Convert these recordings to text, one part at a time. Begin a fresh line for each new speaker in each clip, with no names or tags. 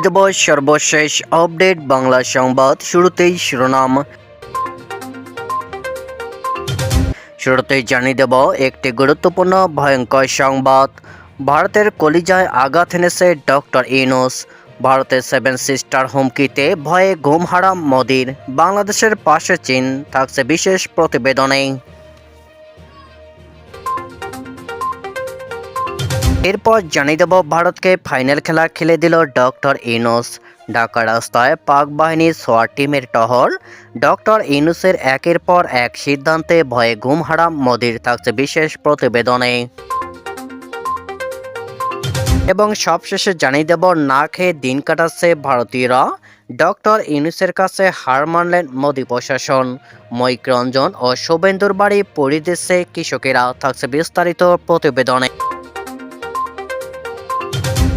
জানিয়ে দেব সর্বশেষ আপডেট বাংলা সংবাদ শুরুতেই শিরোনাম। শুরুতেই জানিয়ে দেব, একটি গুরুত্বপূর্ণ ভয়ঙ্কর সংবাদ। ভারতের কলিজায় আঘাত এনেছে ডক্টর ইনোস ভারতের সেভেন সিস্টার হুমকিতে ভয়ে ঘুম হারাম মোদির। বাংলাদেশের পাশে চীন, থাকছে বিশেষ প্রতিবেদনে এরপর জানিয়ে দেব ভারতকে ফাইনাল খেলা খেলে দিল ডক্টর ইনুস। ঢাকা রাস্তায় পাক বাহিনীর সোয়ার টিমের টহল। ডক্টর ইনুসের একের পর এক সিদ্ধান্তে ভয়ে ঘুম হারাম মোদির থাকছে বিশেষ প্রতিবেদনে। এবং সবশেষে জানিয়ে দেব না খেয়ে দিন কাটাচ্ছে ভারতীয়রা। ডক্টর ইউনুসের কাছে হার মানলেন মোদী প্রশাসন। মৈক রঞ্জন ও শুভেন্দুর বাড়ি পরিদেশে কৃষকেরা থাকছে বিস্তারিত প্রতিবেদনে।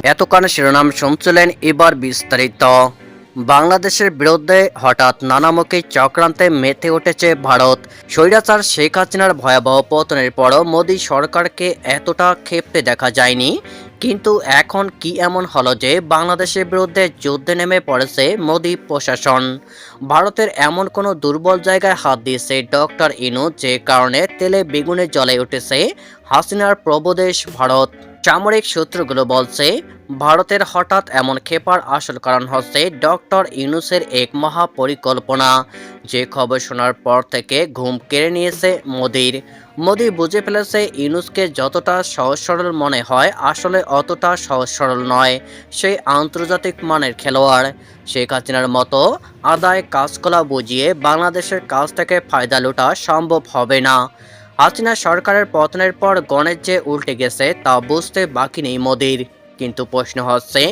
এতক্ষণ শিরোনাম শুনছিলেন এবার বিস্তারিত। বাংলাদেশের বিরুদ্ধে হঠাৎ নানামুখী চক্রান্তে মেতে উঠেছে ভারত। স্বৈরাচার শেখ হাসিনার ভয়াবহ পতনের পরও মোদী সরকারকে এতটা ক্ষেপতে দেখা যায়নি। কিন্তু এখন কি এমন হলো যে বাংলাদেশের বিরুদ্ধে যুদ্ধে নেমে পড়েছে মোদী প্রশাসন? ভারতের এমন কোনো দুর্বল জায়গায় হাত দিয়েছে ডক্টর ইনু যে কারণে তেলে বেগুনে জ্বলে উঠেছে হাসিনার প্রবদেশ ভারত। সামরিক সূত্রগুলো বলছে ভারতের হঠাৎ এমন ক্ষেপার আসল কারণ হচ্ছে ডক্টর ইউনুসের এক মহা পরিকল্পনা যে খবর শোনার পর থেকে ঘুম কেড়ে নিয়েছে মোদির। মোদি বুঝে ফেলেছে ইউনুসকে যতটা সহজ সরল মনে হয়, আসলে অতটা সহজ সরল নয়। সে আন্তর্জাতিক মানের খেলোয়াড়। শেখ হাসিনার মতো আদায় কাজকলা বুঝিয়ে বাংলাদেশের কাছ থেকে ফায়দা লোটা সম্ভব হবে না। হাসিনা সরকারের পতনের পর গণেশ যে উল্টে গেছে তা বুঝতে বাকি নেই মোদির। কিন্তু প্রশ্ন হচ্ছে,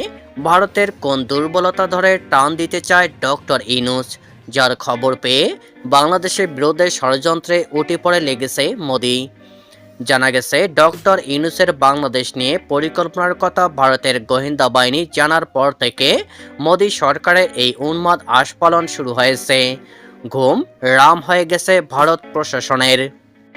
ভারতের কোন দুর্বলতা ধরে টান দিতে চায় ডক্টর ইনুস? যার খবর পেয়ে বাংলাদেশের বিরুদ্ধে ষড়যন্ত্রে উঠে পড়ে লেগেছে মোদি। জানা গেছে, ডক্টর ইনুসের বাংলাদেশ নিয়ে পরিকল্পনার কথা ভারতের গোয়েন্দা বাহিনী জানার পর থেকে মোদি সরকারের এই উন্মাদ আস্ফালন শুরু হয়েছে। ঘুম রাম হয়ে গেছে ভারত প্রশাসনের।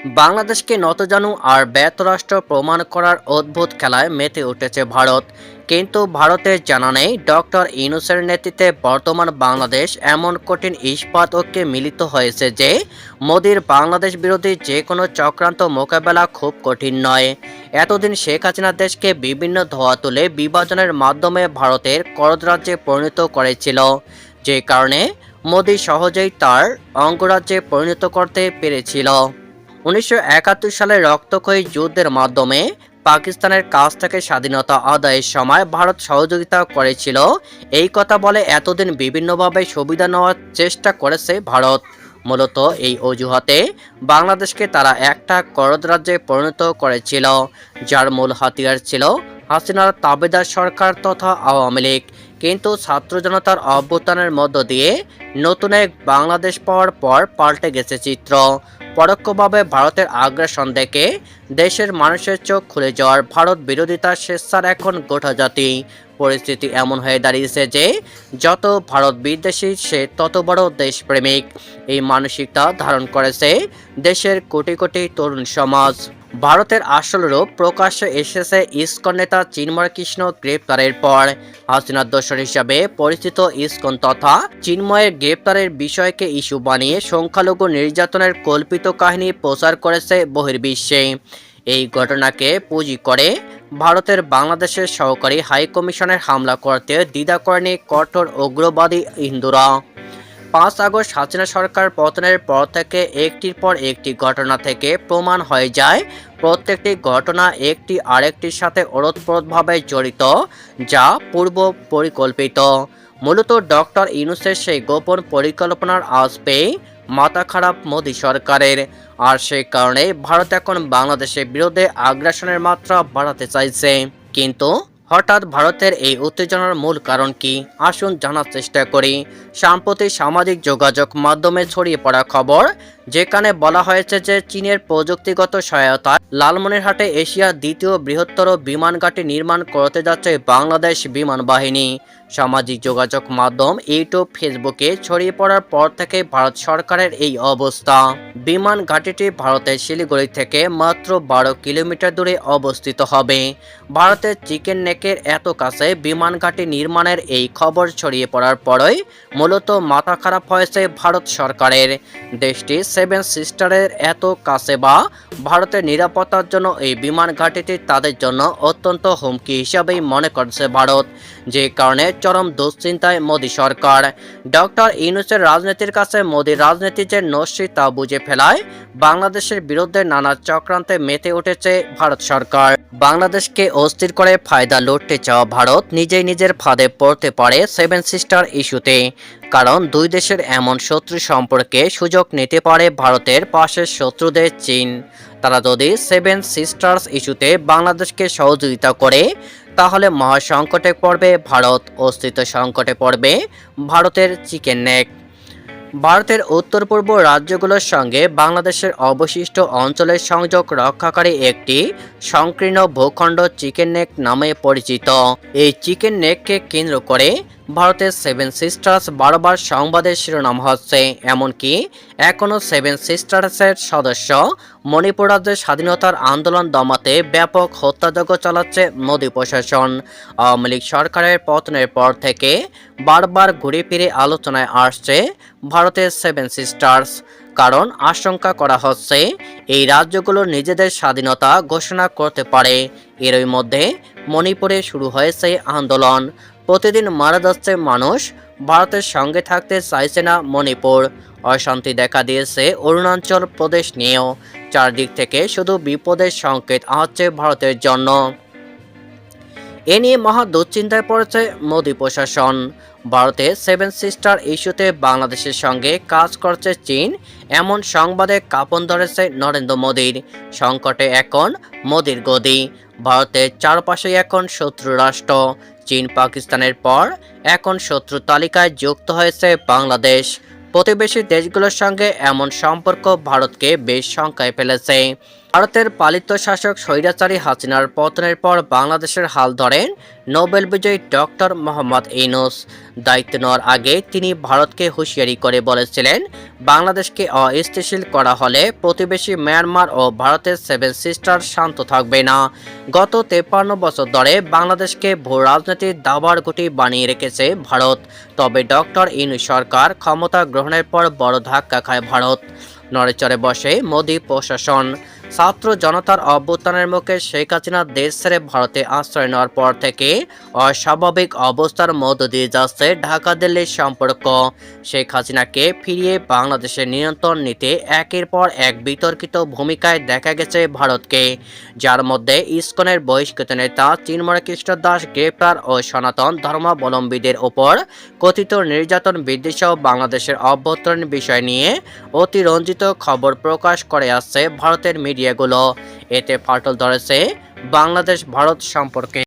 বাংলাদেশকে নতজানু আর ব্যতরাষ্ট্র প্রমাণ করার অদ্ভুত খেলায় মেতে উঠেছে ভারত। কিন্তু ভারতের জানা নেই, ডক্টর ইনুসের নেতৃত্বে বর্তমান বাংলাদেশ এমন কঠিন ইস্পাত ঐক্যে মিলিত হয়েছে যে, মোদির বাংলাদেশ বিরোধী যে কোনো চক্রান্ত মোকাবেলা খুব কঠিন নয়। এতদিন শেখ হাসিনা দেশকে বিভিন্ন ধোয়া তুলে বিভাজনের মাধ্যমে ভারতের করদরাজ্যে পরিণত করেছিল। যে কারণে মোদি সহজেই তার অঙ্গরাজ্যে পরিণত করতে পেরেছিল। উনিশশো একাত্তর সালে রক্তক্ষয়ী যুদ্ধের মাধ্যমে পাকিস্তানের কাছ থেকে স্বাধীনতা আদায়ের সময় ভারত সহযোগিতা করেছিল। এই কথা বলে এতদিন বিভিন্নভাবে সুবিধা নেওয়ার চেষ্টা করেছে ভারত। মূলত এই অজুহাতে বাংলাদেশকে তারা একটা করদ রাজ্যে পরিণত করেছিল। যার মূল হাতিয়ার ছিল হাসিনার তাবেদার সরকার তথা আওয়ামী লীগ। কিন্তু ছাত্র জনতার অভ্যুত্থানের মধ্য দিয়ে নতুন এক বাংলাদেশ পাওয়ার পর পাল্টে গেছে চিত্র। পরোক্ষভাবে ভারতের আগ্রাসন দেখে দেশের মানুষের চোখ খুলে যাওয়ার ভারত বিরোধিতার স্বেচ্ছার এখন গোটা জাতি। পরিস্থিতি এমন হয়ে দাঁড়িয়েছে যে, যত ভারত বিদ্বেষী, সে তত বড় দেশপ্রেমিক। এই মানসিকতা ধারণ করেছে দেশের কোটি কোটি তরুণ সমাজ। ভারতের আসল রূপ প্রকাশ্যে এসেছে ইস্কন নেতা চিন্ময় কৃষ্ণ গ্রেপ্তারের পর। হাসিনার দোষর হিসাবে পরিচিত ইস্কন তথা চিন্ময়ের গ্রেপ্তারের বিষয়কে ইস্যু বানিয়ে সংখ্যালঘু নির্যাতনের কল্পিত কাহিনী প্রচার করেছে বহির্বিশ্বে। এই ঘটনাকে পুঁজি করে ভারতের বাংলাদেশের সহকারী হাইকমিশনের হামলা করতে দ্বিধা করেনি কঠোর উগ্রবাদী হিন্দুরা। পাঁচ আগস্ট হাসিনা সরকার পতনের পর থেকে একটির পর একটি ঘটনা থেকে প্রমাণ হয়ে যায়। প্রত্যেকটি ঘটনা একটি আরেকটির সাথে ওরতপ্রোতভাবে জড়িত, যা পূর্ব পরিকল্পিত। মূলত ডক্টর ইউনুসের সেই গোপন পরিকল্পনার আজ পেয়ে মাথা খারাপ মোদী সরকারের। আর সেই কারণে ভারত এখন বাংলাদেশের বিরুদ্ধে আগ্রাসনের মাত্রা বাড়াতে চাইছে। কিন্তু হঠাৎ ভারতের এই উত্তেজনার মূল কারণ কি? আসুন জানার চেষ্টা করি। সাম্প্রতিক সামাজিক যোগাযোগ মাধ্যমে ছড়িয়ে পড়া খবর, যেখানে বলা হয়েছে যে চীনের প্রযুক্তিগত সহায়তায় লালমনিরহাটে এশিয়ার দ্বিতীয় বৃহত্তর বিমান ঘাঁটি নির্মাণ করতে যাচ্ছে বাংলাদেশ বিমান বাহিনী। সামাজিক যোগাযোগ মাধ্যম ইউটিউব, ফেসবুকে ছড়িয়ে পড়ার পর থেকে ভারত সরকারের এই অবস্থা। বিমান ঘাঁটিটি ভারতের শিলিগুড়ি থেকে মাত্র বারো কিলোমিটার দূরে অবস্থিত হবে। ভারতের চিকেন নেকের এত কাছে বিমান ঘাঁটি নির্মাণের এই খবর ছড়িয়ে পড়ার পরই মূলত মাথা খারাপ হয়েছে ভারত সরকারের। দেশটি সেভেন সিস্টারের এত কাছে বা ভারতের নিরাপত্তার জন্য এই বিমান ঘাঁটিটি তাদের জন্য অত্যন্ত হুমকি হিসাবেই মনে করছে ভারত, যে কারণে চরম দুশ্চিন্তায় মোদী সরকার। ডক্টর ইউনুসের রাজনীতির কাছে মোদীর রাজনীতি যে নস্যি তা বুঝে ফেলায়, বাংলাদেশের বিরুদ্ধে নানা চক্রান্তে মেতে উঠেছে ভারত সরকার। বাংলাদেশকে অস্থির করে ফায়দা লুটতে চাওয়া ভারত নিজেই নিজের ফাঁদে পড়তে পারে সেভেন সিস্টার ইস্যুতে। কারণ দুই দেশের এমন শত্রু সম্পর্কে সুযোগ নিতে পারে ভারতের পাশের শত্রুদের চীন। তারা যদি সেভেন সিস্টার্স ইস্যুতে বাংলাদেশকে সহযোগিতা করে, তাহলে মহাসংকটে পড়বে ভারত, অস্তিত্ব সংকটে পড়বে ভারতের চিকেন নেক। ভারতের উত্তর পূর্ব রাজ্যগুলোর সঙ্গে বাংলাদেশের অবশিষ্ট অঞ্চলের সংযোগ রক্ষাকারী একটি সংকীর্ণ ভূখণ্ড চিকেন নেক নামে পরিচিত। এই চিকেন নেককে কেন্দ্র করে ভারতের সেভেন সিস্টার্স বারবার সংবাদের শিরোনাম হচ্ছে, এমনকি এখনও সেভেন সিস্টার্সের সদস্য মণিপুর রাজ্যের স্বাধীনতার আন্দোলন দমাতে ব্যাপক হত্যাযজ্ঞ চালাচ্ছে মোদী প্রশাসন। আওয়ামী লীগ সরকারের পতনের পর থেকে বারবার ঘুরে ফিরে আলোচনায় আসছে ভারতের সেভেন সিস্টার্স কারণ আশঙ্কা করা হচ্ছে, এই রাজ্যগুলো নিজেদের স্বাধীনতা ঘোষণা করতে পারে। এরই মধ্যে মণিপুরে শুরু হয়েছে আন্দোলন। প্রতিদিন মারা যাচ্ছে মানুষ। ভারতের সঙ্গে থাকতে চাইছে না মণিপুর। অশান্তি দেখা দিয়েছে অরুণাচল প্রদেশ নিয়েও। চারদিক থেকে শুধু বিপদের সংকেত আসছে ভারতের জন্য। এ নিয়ে মহা দুশ্চিন্তায় পড়েছে মোদী প্রশাসন। ভারতে সেভেন সিস্টার ইস্যুতে বাংলাদেশের সঙ্গে কাজ করছে চীন, এমন সংবাদে কাপন ধরেছে নরেন্দ্র মোদীর। সংকটে এখন মোদীর গদি। ভারতের চারপাশে এখন শত্রু রাষ্ট্র। চীন পাকিস্তানের পর এখন শত্রু তালিকায় যুক্ত হয়েছে বাংলাদেশ। প্রতিবেশী দেশগুলোর সঙ্গে এমন সম্পর্ক ভারতকে বেশ শঙ্কায় ফেলেছে। ভারতের পালিত শাসক স্বৈরাচারী হাসিনার পতনের পর বাংলাদেশের হাল ধরেন নোবেল বিজয়ী ডক্টর মোহাম্মদ ইউনুস। দায়িত্ব নেওয়ার আগে তিনি ভারতকে হুঁশিয়ারি করে বলেছিলেন, বাংলাদেশকে অস্থিতিশীল করা হলে প্রতিবেশী মিয়ানমার ও ভারতের সেভেন সিস্টার শান্ত থাকবে না। গত তেপ্পান্ন বছর ধরে বাংলাদেশকে ভূ রাজনীতির দাবার গুটি বানিয়ে রেখেছে ভারত। তবে ডক্টর ইনু সরকার ক্ষমতা গ্রহণের পর বড় ধাক্কা খায় ভারত। নড়েচড়ে বসে মোদী প্রশাসন। ছাত্র জনতার অভ্যুত্থানের মুখে শেখ হাসিনা দেশ ছেড়ে ভারতে আশ্রয় নেওয়ার পর থেকে অস্বাভাবিক অবস্থার মধ্য দিয়ে যাচ্ছে ঢাকা দিল্লির সম্পর্ক। শেখ হাসিনাকে ফিরিয়ে বাংলাদেশের নিয়ন্ত্রণ নিতে একের পর এক বিতর্কিত ভূমিকায় দেখা গেছে ভারতকে। যার মধ্যে ইসকনের বহিষ্কৃত নেতা চিন্ময় কৃষ্ণ দাস গ্রেপ্তার ও সনাতন ধর্মাবলম্বীদের ওপর কথিত নির্যাতন সহ বাংলাদেশের অভ্যন্তরীণ বিষয় নিয়ে অতিরঞ্জিত খবর প্রকাশ করে আসছে ভারতের মিডিয়াগুলো এতে ফাটল ধরেছে বাংলাদেশ ভারত সম্পর্কে।